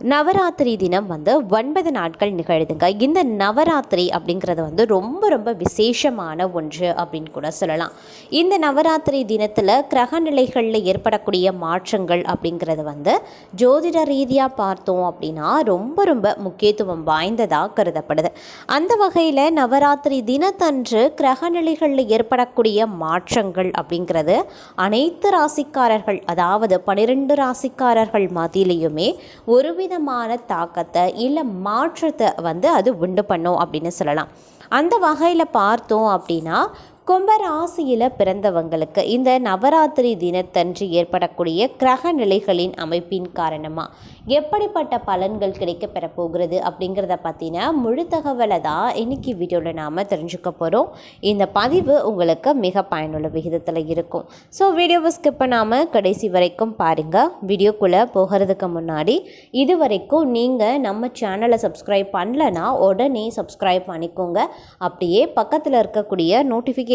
நவராத்திரி தினம் வந்து ஒன்பது நாட்கள் நிகழுதுங்க. இந்த நவராத்திரி அப்படிங்கிறது வந்து ரொம்ப ரொம்ப விசேஷமான ஒன்று அப்படின்னு கூட சொல்லலாம். இந்த நவராத்திரி தினத்தில் கிரக நிலைகளில் ஏற்படக்கூடிய மாற்றங்கள் அப்படிங்கிறது வந்து ஜோதிட ரீதியாக பார்த்தோம் அப்படின்னா ரொம்ப ரொம்ப முக்கியத்துவம் வாய்ந்ததாக கருதப்படுது. அந்த வகையில் நவராத்திரி தினத்தன்று கிரக நிலைகளில் ஏற்படக்கூடிய மாற்றங்கள் அப்படிங்கிறது அனைத்து ராசிக்காரர்கள் அதாவது பனிரெண்டு ராசிக்காரர்கள் மத்தியிலையுமே ஒருவித விதமான தாக்கத்தை இல்லை மாற்றத்தை வந்து அது உண்டு பண்ணும் அப்படின்னு சொல்லலாம். அந்த வகையில் பார்த்தோம் அப்படின்னா கும்பராசியில் பிறந்தவங்களுக்கு இந்த நவராத்திரி தினத்தன்று ஏற்படக்கூடிய கிரக நிலைகளின் அமைப்பின் காரணமாக எப்படிப்பட்ட பலன்கள் கிடைக்க போகிறது அப்படிங்கிறத பற்றின முழு தகவலை தான் இன்னைக்கு வீடியோவில் நாம் தெரிஞ்சுக்க போகிறோம் இந்த பதிவு உங்களுக்கு மிக பயனுள்ள விகிதத்தில் இருக்கும். ஸோ வீடியோவை ஸ்கிப் பண்ணாமல் கடைசி வரைக்கும் பாருங்கள் வீடியோக்குள்ளே போகிறதுக்கு முன்னாடி இது வரைக்கும் நீங்கள் நம்ம சேனலை சப்ஸ்கிரைப் பண்ணலன்னா உடனே சப்ஸ்கிரைப் பண்ணிக்கோங்க. அப்படியே பக்கத்தில் இருக்கக்கூடிய நோட்டிஃபிகேஷன்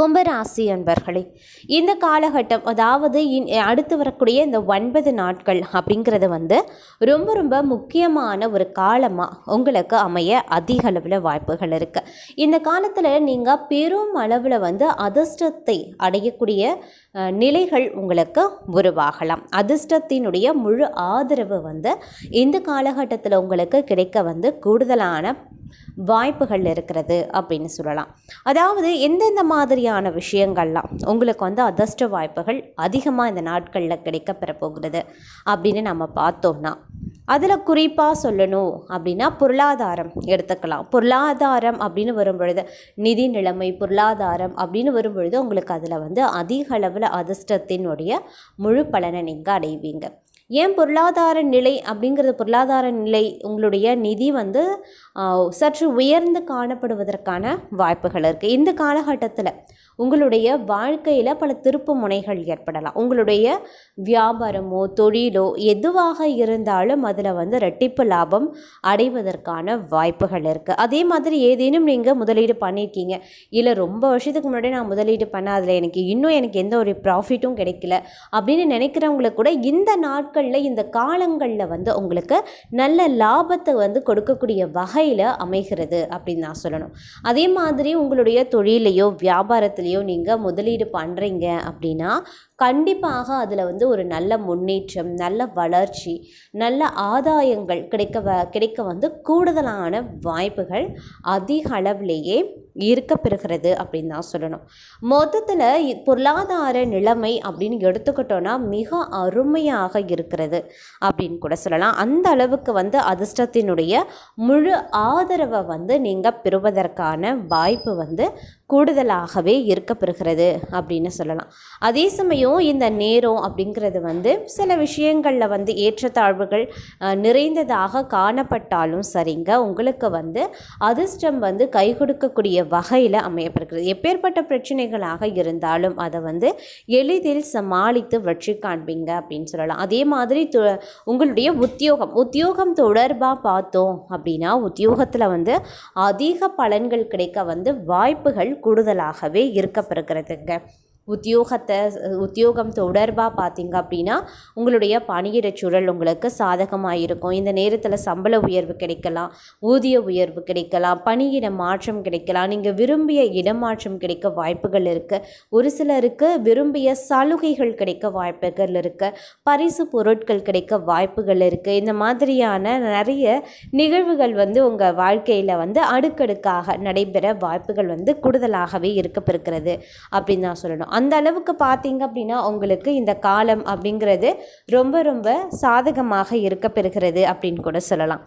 கும்பராசி அன்பர்களே இந்த காலகட்டம் அதாவது இன் அடுத்து வரக்கூடிய இந்த ஒன்பது நாட்கள் அப்படிங்கிறது வந்து ரொம்ப ரொம்ப முக்கியமான ஒரு காலமாக உங்களுக்கு அமைய அதிக அளவில் வாய்ப்புகள் இருக்குது இந்த காலத்தில் நீங்கள் பெரும் அளவில் வந்து அதிர்ஷ்டத்தை அடையக்கூடிய நிலைகள் உங்களுக்கு உருவாகலாம். அதிர்ஷ்டத்தினுடைய முழு ஆதரவு வந்து இந்த காலகட்டத்தில் உங்களுக்கு கிடைக்க வந்து கூடுதலான வாய்ப்புகள் இருக்கிறது அப்படின்னு சொல்லலாம். அதாவது எந்தெந்த மாதிரியான விஷயங்கள்லாம் உங்களுக்கு வந்து அதிர்ஷ்ட வாய்ப்புகள் அதிகமாக இந்த நாட்களில் கிடைக்கப்பெற போகிறது அப்படின்னு நம்ம பார்த்தோம்னா அதில் குறிப்பாக சொல்லணும் அப்படின்னா பொருளாதாரம் எடுத்துக்கலாம். பொருளாதாரம் அப்படின்னு வரும்பொழுது நிதி நிலைமை பொருளாதாரம் அப்படின்னு வரும்பொழுது உங்களுக்கு அதில் வந்து அதிக அளவில் அதிர்ஷ்டத்தினுடைய முழு பலனை நீங்கள் அடைவீங்க. ஏன் பொருளாதார நிலை அப்படிங்கிறது பொருளாதார நிலை உங்களுடைய நிதி வந்து சற்று உயர்ந்து காணப்படுவதற்கான வாய்ப்புகள் இருக்குது இந்த காலகட்டத்தில் உங்களுடைய வாழ்க்கையில் பல திருப்பு முனைகள் ஏற்படலாம். உங்களுடைய வியாபாரமோ தொழிலோ எதுவாக இருந்தாலும் அதில் வந்து ரெட்டிப்பு லாபம் அடைவதற்கான வாய்ப்புகள் இருக்குது அதே மாதிரி ஏதேனும் நீங்கள் முதலீடு பண்ணியிருக்கீங்க இல்லை ரொம்ப வருஷத்துக்கு முன்னாடி நான் முதலீடு பண்ண அதில் எனக்கு இன்னும் எனக்கு எந்த ஒரு ப்ராஃபிட்டும் கிடைக்கல அப்படின்னு நினைக்கிறவங்களுக்கு கூட இந்த நாட்களில் இந்த காலங்களில் வந்து உங்களுக்கு நல்ல லாபத்தை வந்து கொடுக்கக்கூடிய வகையில் அமைகிறது அப்படின்னு நான் சொல்லணும். அதே மாதிரி உங்களுடைய தொழிலையோ வியாபாரத்திலையோ நீங்கள் முதலீடு பண்ணுறீங்க அப்படின்னா கண்டிப்பாக அதில் வந்து ஒரு நல்ல முன்னேற்றம் நல்ல வளர்ச்சி நல்ல ஆதாயங்கள் கிடைக்க வ- கிடைக்க வந்து கூடுதலான வாய்ப்புகள் அதிக அளவிலேயே இருக்க பெறுகிறது அப்படின்னு தான் சொல்லணும். மொத்தத்தில் பொருளாதார நிலைமை அப்படின்னு எடுத்துக்கிட்டோன்னா மிக அருமையாக இருக்கிறது அப்படின்னு கூட சொல்லலாம். அந்த அளவுக்கு வந்து அதிர்ஷ்டத்தினுடைய முழு ஆதரவை வந்து நீங்கள் பெறுவதற்கான வாய்ப்பு வந்து கூடுதலாகவே இருக்க பெறுகிறது அப்படின்னு சொல்லலாம். அதே சமயம் இந்த நேரம் அப்படிங்கிறது வந்து சில விஷயங்களில் வந்து ஏற்றத்தாழ்வுகள் நிறைந்ததாக காணப்பட்டாலும் சரிங்க. உங்களுக்கு வந்து அதிர்ஷ்டம் வந்து கை கொடுக்கக்கூடிய வகையில் அமையப்படுகிறது. எப்பேற்பட்ட பிரச்சனைகளாக இருந்தாலும் அதை வந்து எளிதில் சமாளித்து வெற்றி காண்பீங்க அப்படின்னு சொல்லலாம். அதே மாதிரி உங்களுடைய உத்தியோகம் உத்தியோகம் தொடர்பாக பார்த்தோம் அப்படின்னா உத்தியோகத்தில் வந்து அதிக பலன்கள் கிடைக்க வந்து வாய்ப்புகள் கூடுதலாகவே இருக்கப்படுகிறதுங்க உத்தியோகத்தை உத்தியோகம் தொடர்பாக பார்த்தீங்க அப்படின்னா உங்களுடைய பணியிட சூழல் உங்களுக்கு சாதகமாக இருக்கும் இந்த நேரத்தில் சம்பள உயர்வு கிடைக்கலாம் ஊதிய உயர்வு கிடைக்கலாம் பணியிட மாற்றம் கிடைக்கலாம். நீங்கள் விரும்பிய இடமாற்றம் கிடைக்க வாய்ப்புகள் இருக்குது ஒரு சிலருக்கு விரும்பிய சலுகைகள் கிடைக்க வாய்ப்புகள் இருக்குது பரிசு பொருட்கள் கிடைக்க வாய்ப்புகள் இருக்குது இந்த மாதிரியான நிறைய நிகழ்வுகள் வந்து உங்கள் வாழ்க்கையில் வந்து அடுக்கடுக்காக நடைபெற வாய்ப்புகள் வந்து கூடுதலாகவே இருக்கப்பெறுகிறது அப்படின்னு தான் சொல்லணும். அந்த அளவுக்கு பார்த்தீங்க அப்படின்னா உங்களுக்கு இந்த காலம் அப்படிங்கிறது ரொம்ப ரொம்ப சாதகமாக இருக்கப்பெறுகிறது அப்படின்னு கூட சொல்லலாம்.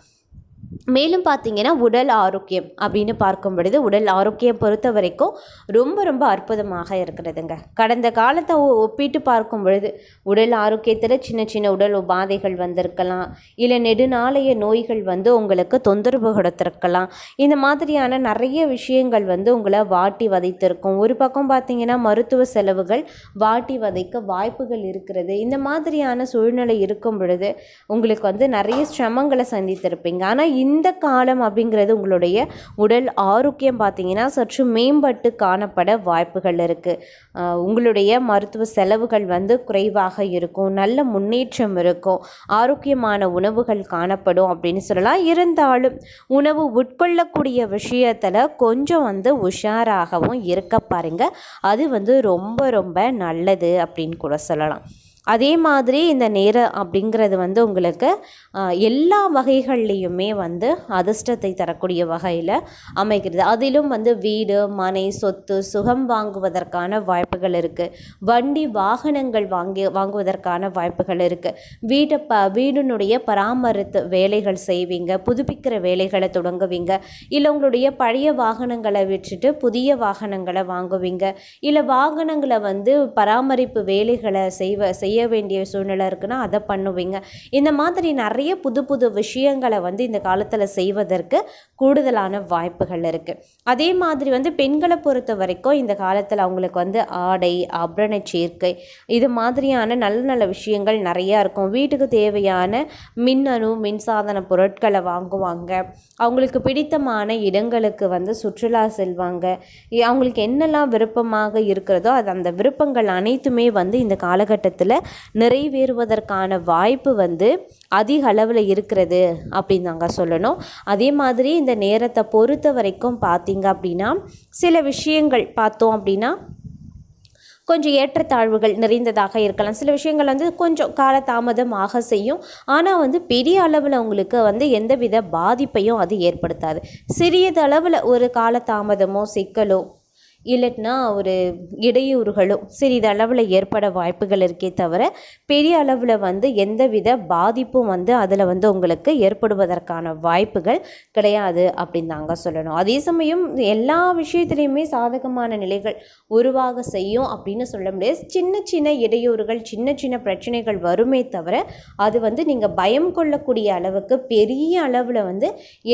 மேலும் பார்த்திங்கன்னா உடல் ஆரோக்கியம் அப்படின்னு பார்க்கும் பொழுது உடல் ஆரோக்கியம் பொறுத்த வரைக்கும் ரொம்ப ரொம்ப அற்புதமாக இருக்கிறதுங்க. கடந்த காலத்தை ஒ- ஒப்பிட்டு பார்க்கும் பொழுது உடல் ஆரோக்கியத்தில் சின்ன சின்ன உடல் உபாதைகள் வந்திருக்கலாம். இல்லை நெடுநாளைய நோய்கள் வந்து உங்களுக்கு தொந்தரவு கொடுத்துருக்கலாம். இந்த மாதிரியான நிறைய விஷயங்கள் வந்து உங்களை வாட்டி வதைத்திருக்கும். ஒரு பக்கம் பார்த்திங்கன்னா மருத்துவ செலவுகள் வாட்டி வதைக்க வாய்ப்புகள் இருக்கிறது. இந்த மாதிரியான சூழ்நிலை இருக்கும் பொழுது உங்களுக்கு வந்து நிறைய சிரமங்களை சந்தித்திருப்பீங்க. ஆனால் இந்த இந்த காலம் அப்படிங்கிறது உங்களுடைய உடல் ஆரோக்கியம் பார்த்திங்கன்னா சற்று மேம்பட்டு காணப்பட வாய்ப்புகள் இருக்குது உங்களுடைய மருத்துவ செலவுகள் வந்து குறைவாக இருக்கும். நல்ல முன்னேற்றம் இருக்கும். ஆரோக்கியமான உணவுகள் காணப்படும் அப்படின்னு சொல்லலாம். இருந்தாலும் உணவு உட்கொள்ளக்கூடிய விஷயத்தில் கொஞ்சம் வந்து உஷாராகவும் இருக்க பாருங்கள் அது வந்து ரொம்ப ரொம்ப நல்லது அப்படின்னு கூட சொல்லலாம். அதே மாதிரி இந்த நேரம் அப்படிங்கிறது வந்து உங்களுக்கு எல்லா வகைகள்லேயுமே வந்து அதிர்ஷ்டத்தை தரக்கூடிய வகையில் அமைக்கிறது அதிலும் வந்து வீடு மனை சொத்து சுகம் வாங்குவதற்கான வாய்ப்புகள் இருக்குது வண்டி வாகனங்கள் வாங்கி வாங்குவதற்கான வாய்ப்புகள் இருக்குது வீட்டை ப வீடினுடைய பராமரித்து வேலைகள் செய்வீங்க புதுப்பிக்கிற வேலைகளை தொடங்குவீங்க இல்லை உங்களுடைய பழைய வாகனங்களை விட்டுட்டு புதிய வாகனங்களை வாங்குவீங்க இல்லை வாகனங்களை வந்து பராமரிப்பு வேலைகளை செய்வ செய்ய வேண்டிய சூழ்நிலை இருக்குன்னா அதை பண்ணுவீங்க. இந்த மாதிரி நிறைய புது புது விஷயங்களை வந்து இந்த காலத்தில் செய்வதற்கு கூடுதலான வாய்ப்புகள் இருக்குது அதே மாதிரி வந்து பெண்களை பொறுத்த வரைக்கும் இந்த காலத்தில் அவங்களுக்கு வந்து ஆடை ஆபரண சேர்க்கை இது மாதிரியான நல்ல நல்ல விஷயங்கள் நிறையா இருக்கும். வீட்டுக்கு தேவையான மின்னணு மின்சாதன பொருட்களை வாங்குவாங்க. அவங்களுக்கு பிடித்தமான இடங்களுக்கு வந்து சுற்றுலா செல்வாங்க. அவங்களுக்கு என்னெல்லாம் விருப்பமாக இருக்கிறதோ அது அந்த விருப்பங்கள் அனைத்துமே வந்து இந்த காலகட்டத்தில் நிறைவேறுவதற்கான வாய்ப்பு வந்து அதிக அளவில் இருக்கிறது அப்படின்னு நாங்கள் சொல்லணும். அதே மாதிரி இந்த நேரத்தை பொறுத்த வரைக்கும் பார்த்தீங்க அப்படின்னா சில விஷயங்கள் பார்த்தோம் அப்படின்னா கொஞ்சம் ஏற்றத்தாழ்வுகள் நிறைந்ததாக இருக்கலாம். சில விஷயங்கள் வந்து கொஞ்சம் காலதாமதமாக செய்யும். ஆனால் வந்து பெரிய அளவில் உங்களுக்கு வந்து எந்தவித பாதிப்பையும் அது ஏற்படுத்தாது. சிறியதளவில் ஒரு காலதாமதமோ சிக்கலோ இல்லைன்னா ஒரு இடையூறுகளோ சிறிதளவில் ஏற்பட வாய்ப்புகள் இருக்கே தவிர பெரிய அளவில் வந்து எந்தவித பாதிப்பும் வந்து அதில் வந்து உங்களுக்கு ஏற்படுவதற்கான வாய்ப்புகள் கிடையாது அப்படின்னு தாங்க சொல்லணும். அதே சமயம் எல்லா விஷயத்துலையுமே சாதகமான நிலைகள் உருவாக செய்யும் அப்படின்னு சொல்ல முடியாது. சின்ன சின்ன இடையூறுகள் சின்ன சின்ன பிரச்சனைகள் வருமே தவிர அது வந்து நீங்கள் பயம் கொள்ளக்கூடிய அளவுக்கு பெரிய அளவில் வந்து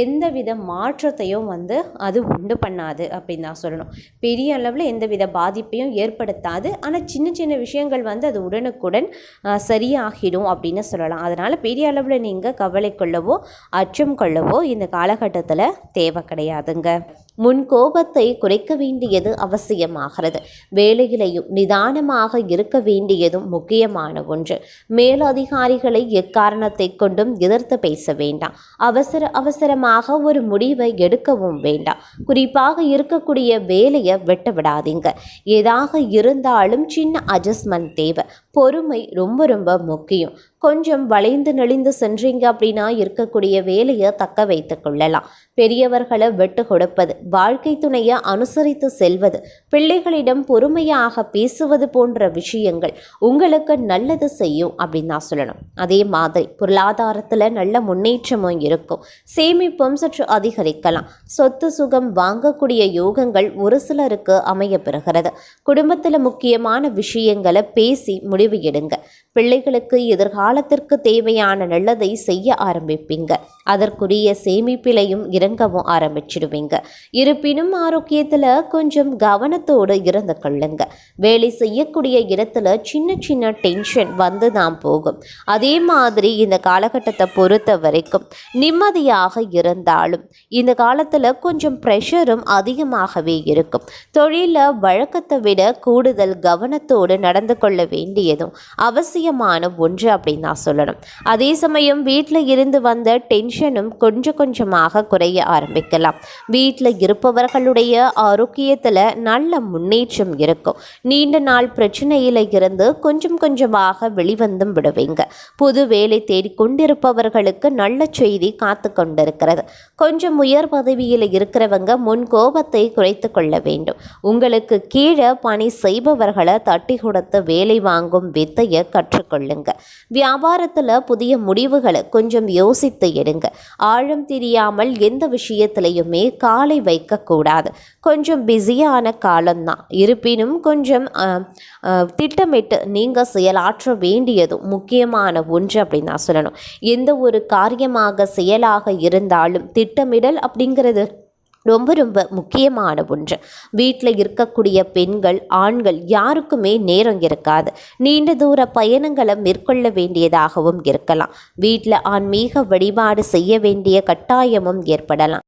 எந்தவித மாற்றத்தையும் வந்து அது உண்டு பண்ணாது அப்படின்னு தான் சொல்லணும். பெரிய பெரிய அளவில் எந்தவித பாதிப்பையும் ஏற்படுத்தாது. ஆனால் சின்ன சின்ன விஷயங்கள் வந்து அது உடனுக்குடன் சரியாகிடும் அப்படின்னு சொல்லலாம். அதனால் பெரிய அளவில் நீங்கள் கவலை கொள்ளவோ அச்சம் கொள்ளவோ இந்த காலகட்டத்தில் தேவை கிடையாதுங்க. முன் கோபத்தை குறைக்க வேண்டியது அவசியமாகிறது. வேலையிலையும் நிதானமாக இருக்க வேண்டியதும் முக்கியமான ஒன்று. மேலதிகாரிகளை எக்காரணத்தை கொண்டும் எதிர்த்து பேச வேண்டாம். அவசர அவசரமாக ஒரு முடிவை எடுக்கவும் வேண்டாம். குறிப்பாக இருக்கக்கூடிய வேலையை விட்டு விடாதீங்க. ஏதாக இருந்தாலும் சின்ன அட்ஜஸ்ட்மெண்ட் தேவை. பொறுமை ரொம்ப ரொம்ப முக்கியம். கொஞ்சம் வளைந்து நெளிந்து சென்றீங்க அப்படின்னா இருக்கக்கூடிய வேலையை தக்க வைத்து கொள்ளலாம். பெரியவர்களை வெட்டு கொடுப்பது வாழ்க்கை துணையை அனுசரித்து செல்வது பிள்ளைகளிடம் பொறுமையாக பேசுவது போன்ற விஷயங்கள் உங்களுக்கு நல்லது செய்யும் அப்படின்னு நான் சொல்லணும். அதே மாதிரி பொருளாதாரத்தில் நல்ல முன்னேற்றமும் இருக்கும். சேமிப்பும் சற்று அதிகரிக்கலாம். சொத்து சுகம் வாங்கக்கூடிய யோகங்கள் ஒரு சிலருக்கு அமைய பெறுகிறது. குடும்பத்தில் முக்கியமான விஷயங்களை பேசி முடிவு எடுங்க. பிள்ளைகளுக்கு எதிர்காலத்திற்கு தேவையான நல்லதை செய்ய ஆரம்பிப்பீங்க. அதற்குரிய சேமிப்பிலையும் இறங்கவும் ஆரம்பிச்சிடுவீங்க. இருப்பினும் ஆரோக்கியத்தில் கொஞ்சம் கவனத்தோடு இருந்து கொள்ளுங்க. வேலை செய்யக்கூடிய இடத்துல சின்ன சின்ன டென்ஷன் வந்து தான் போகும். அதே மாதிரி இந்த காலகட்டத்தை பொறுத்த வரைக்கும் நிம்மதியாக இருந்தாலும் இந்த காலத்தில் கொஞ்சம் ப்ரெஷரும் அதிகமாகவே இருக்கும். தொழிலில் வழக்கத்தை விட கூடுதல் கவனத்தோடு நடந்து கொள்ள வேண்டியதும் அவசியம். அவசியமான ஒன்று அப்படின்னு நான் சொல்லணும். அதே சமயம் வீட்டில் இருந்து வந்த டென்ஷனும் கொஞ்சம் கொஞ்சமாக குறைய ஆரம்பிக்கலாம். வீட்டில் இருப்பவர்களுடைய ஆரோக்கியத்தில் நல்ல முன்னேற்றம் இருக்கும். நீண்ட நாள் பிரச்சனையில் இருந்து கொஞ்சம் கொஞ்சமாக வெளிவந்தும் விடுவீங்க. புது வேலை தேடிக்கொண்டிருப்பவர்களுக்கு நல்ல செய்தி காத்து கொண்டிருக்கிறது. கொஞ்சம் உயர் பதவியில் இருக்கிறவங்க முன் கோபத்தை குறைத்து கொள்ள வேண்டும். உங்களுக்கு கீழே பணி செய்பவர்களை தட்டி கொடுத்து வேலை வாங்கும் வித்தையை கற்றுக்கொள்ளுங்க. வியாபாரத்தில் புதிய முடிவுகளை கொஞ்சம் யோசித்து எடுங்க. ஆழம் தெரியாமல் எந்த விஷயத்திலையுமே காலை வைக்கக்கூடாது. கொஞ்சம் பிஸியான காலம்தான். இருப்பினும் கொஞ்சம் திட்டமிட்டு நீங்கள் செயலாற்ற வேண்டியதும் முக்கியமான ஒன்று அப்படின்னு நான் சொல்லணும். எந்த ஒரு காரியமாக செயலாக இருந்தாலும் திட்டமிடல் அப்படிங்கிறது ரொம்ப ரொம்ப முக்கியமான ஒன்று. வீட்டில் இருக்கக்கூடிய பெண்கள் ஆண்கள் யாருக்குமே நேரம் இருக்காது. நீண்ட தூர பயணங்களை மேற்கொள்ள வேண்டியதாகவும் இருக்கலாம். வீட்டில் ஆன்மீக வழிபாடு செய்ய வேண்டிய கட்டாயமும் ஏற்படலாம்.